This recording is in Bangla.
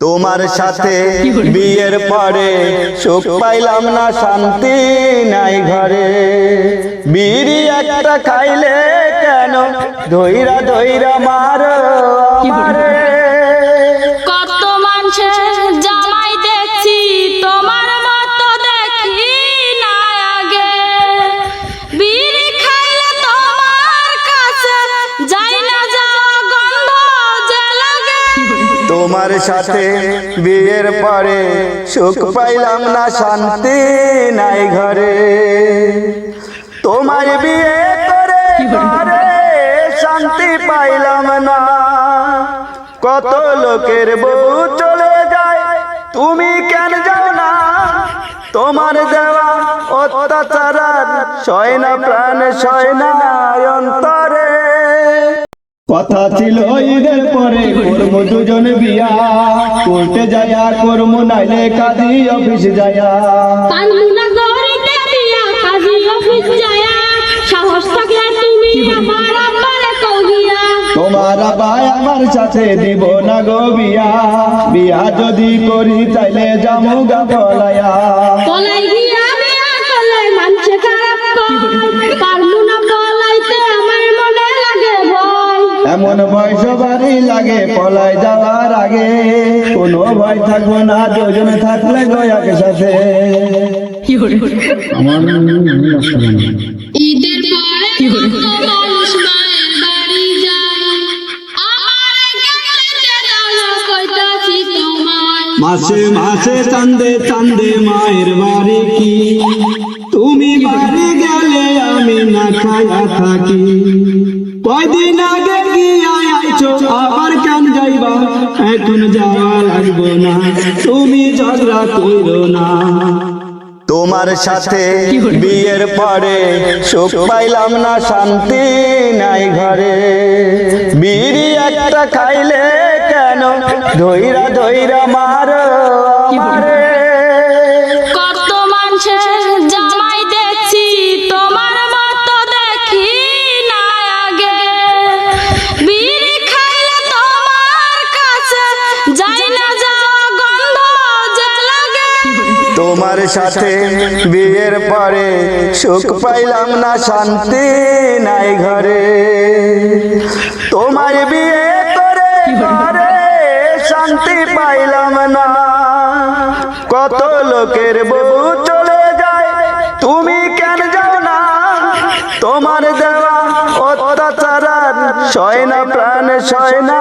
তোমার সাথে বিয়ের পরে সুখ পাইলাম না শান্তি নাই ঘরে। বিড়ি একটা খাইলে কেন? ধৈরা ধৈরা মার তোমার সাথে বিয়ের পরে সুখ পাইলাম না, শান্তি নাই ঘরে। তোমার বিয়ে করে শান্তি পাইলাম না। কত লোকের বউ চলে যায়, তুমি কেন যাও না? তোমার দেওয়া অত্যাচার আর সয় না, প্রাণ সয় না, অন্তরে কথা ছিল ঈদের পরে। করব দুজন বিয়া। কোর্টে যায়া করব নাইলে কাজী অফিস যায়া তোমার ভাই আমার সাথে দিব না গো বিয়া। বিয়া যদি করি তাইলে যাব গা বলায়া এমন ভয় সবারই লাগে পলায় যাওয়ার আগে। কোনো ভয় থাকব না দুজন থাকলে গো একসাথে। ঈদের পরে কত মানুষ মায়ের বাড়ি যায়। আমার গেলে দাও কইতাছি তোমার? মাসে মাসে চান্দে চান্দে মায়ের বাড়ি কি? তুমি বাড়ি গেলে আমি না খায়া থাকি কয়দিন আগে আবার কেন যাইবা? এখন যাওয়া লাগবো না। তুমি ঝগড়া করো না। তোমার সাথে বিয়ের পরে সুখ পাইলাম না, শান্তি নাই ঘরে। বিড়ি একটা খাইলে কেন ধৈরা ধৈরা মার তোমার সাথে বিয়ের পরে সুখ পাইলাম না শান্তি নাই ঘরে। তোমার বিয়ে করে শান্তি পাইলাম না। কত লোকের বউ চলে যায় তুমি কেন যাও না? তোমার দেওয়া অত্যাচার আর সয় না প্রাণ সয় না